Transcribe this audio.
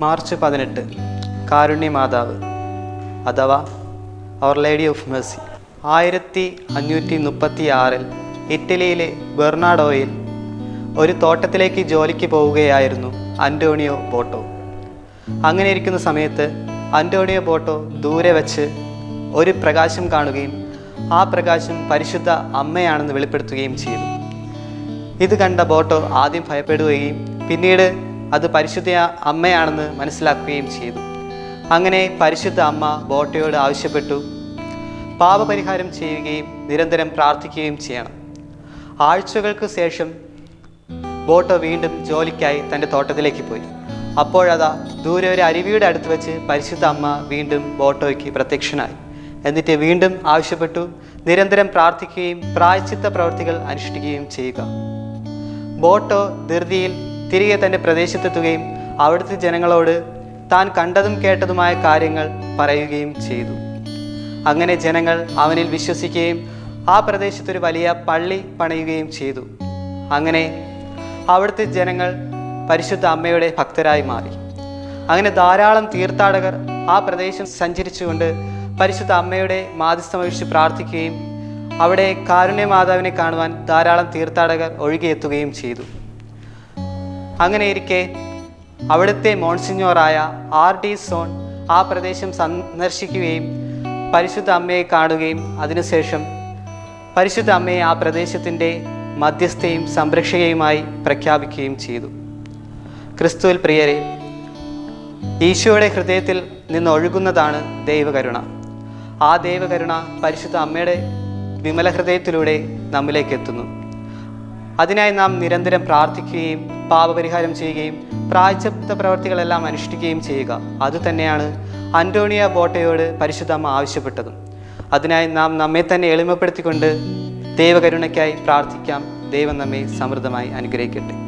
March പതിനെട്ട്. കാരുണ്യ മാതാവ്. അഥവാ അവർ ലേഡി ഓഫ് മെർസി ആയിരത്തി അഞ്ഞൂറ്റി മുപ്പത്തി ആറിൽ ഇറ്റലിയിലെ ബെർണാഡോയിൽ ഒരു തോട്ടത്തിലേക്ക് ജോലിക്ക് പോവുകയായിരുന്നു അന്റോണിയോ ബോട്ടോ. അങ്ങനെ ഇരിക്കുന്ന സമയത്ത് അന്റോണിയോ ബോട്ടോ ദൂരെ വച്ച് ഒരു പ്രകാശം കാണുകയും ആ പ്രകാശം പരിശുദ്ധ അമ്മയാണെന്ന് വെളിപ്പെടുത്തുകയും ചെയ്തു. ഇത് കണ്ട ബോട്ടോ ആദ്യം ഭയപ്പെടുകയും പിന്നീട് അത് പരിശുദ്ധ അമ്മയാണെന്ന് മനസ്സിലാക്കുകയും ചെയ്തു. അങ്ങനെ പരിശുദ്ധ അമ്മ ബോട്ടയോട് ആവശ്യപ്പെട്ടു. പാപപരിഹാരം ചെയ്യുകയും നിരന്തരം പ്രാർത്ഥിക്കുകയും ചെയ്യണം. ആഴ്ചകൾക്ക് ശേഷം ബോട്ടോ വീണ്ടും ജോലിക്കായി തന്റെ തോട്ടത്തിലേക്ക് പോയി. അപ്പോഴതാ ദൂരെ ഒരു അരുവിയുടെ അടുത്ത് വെച്ച് പരിശുദ്ധ അമ്മ വീണ്ടും ബോട്ടോയ്ക്ക് പ്രത്യക്ഷനായി. എന്നിട്ട് വീണ്ടും ആവശ്യപ്പെട്ടു നിരന്തരം പ്രാർത്ഥിക്കുകയും പ്രായച്ചിത്ത പ്രവൃത്തികൾ അനുഷ്ഠിക്കുകയും ചെയ്യുക. ബോട്ടോ ധൃതിയിൽ തിരികെ തന്റെ പ്രദേശത്തെത്തുകയും അവിടുത്തെ ജനങ്ങളോട് താൻ കണ്ടതും കേട്ടതുമായ കാര്യങ്ങൾ പറയുകയും ചെയ്തു. അങ്ങനെ ജനങ്ങൾ അവനിൽ വിശ്വസിക്കുകയും ആ പ്രദേശത്തൊരു വലിയ പള്ളി പണിയുകയും ചെയ്തു. അങ്ങനെ അവിടുത്തെ ജനങ്ങൾ പരിശുദ്ധ അമ്മയുടെ ഭക്തരായി മാറി. അങ്ങനെ ധാരാളം തീർത്ഥാടകർ ആ പ്രദേശം സഞ്ചരിച്ചുകൊണ്ട് പരിശുദ്ധ അമ്മയുടെ മാധ്യസ്ഥമഴിച്ച് പ്രാർത്ഥിക്കുകയും അവിടെ കാരുണ്യ മാതാവിനെ കാണുവാൻ ധാരാളം തീർത്ഥാടകർ ഒഴുകിയെത്തുകയും ചെയ്തു. അങ്ങനെ ഇരിക്കെ അവിടുത്തെ മോൺസിഞ്ഞോറായ ആർ ഡി സോൺ ആ പ്രദേശം സന്ദർശിക്കുകയും പരിശുദ്ധ അമ്മയെ കാണുകയും അതിനുശേഷം പരിശുദ്ധ അമ്മയെ ആ പ്രദേശത്തിന്റെ മധ്യസ്ഥയും സംരക്ഷകയുമായി പ്രഖ്യാപിക്കുകയും ചെയ്തു. ക്രിസ്തുവിൽ പ്രിയരെ ഈശോയുടെ ഹൃദയത്തിൽ നിന്ന് ഒഴുകുന്നതാണ് ദൈവകരുണ. ആ ദൈവകരുണ പരിശുദ്ധ അമ്മയുടെ വിമല ഹൃദയത്തിലൂടെ നമ്മിലേക്ക് എത്തുന്നു. അതിനായി നാം നിരന്തരം പ്രാർത്ഥിക്കുകയും പാപപരിഹാരം ചെയ്യുകയും പ്രായച്ചപ്ത പ്രവർത്തികളെല്ലാം അനുഷ്ഠിക്കുകയും ചെയ്യുക. അതുതന്നെയാണ് അന്റോണിയ ബോട്ടയോട് പരിശുദ്ധമ്മ ആവശ്യപ്പെട്ടതും. അതിനായി നാം നമ്മെ തന്നെ എളിമപ്പെടുത്തിക്കൊണ്ട് ദൈവകരുണയ്ക്കായി പ്രാർത്ഥിക്കാം. ദൈവം നമ്മെ സമൃദ്ധമായി അനുഗ്രഹിക്കട്ടെ.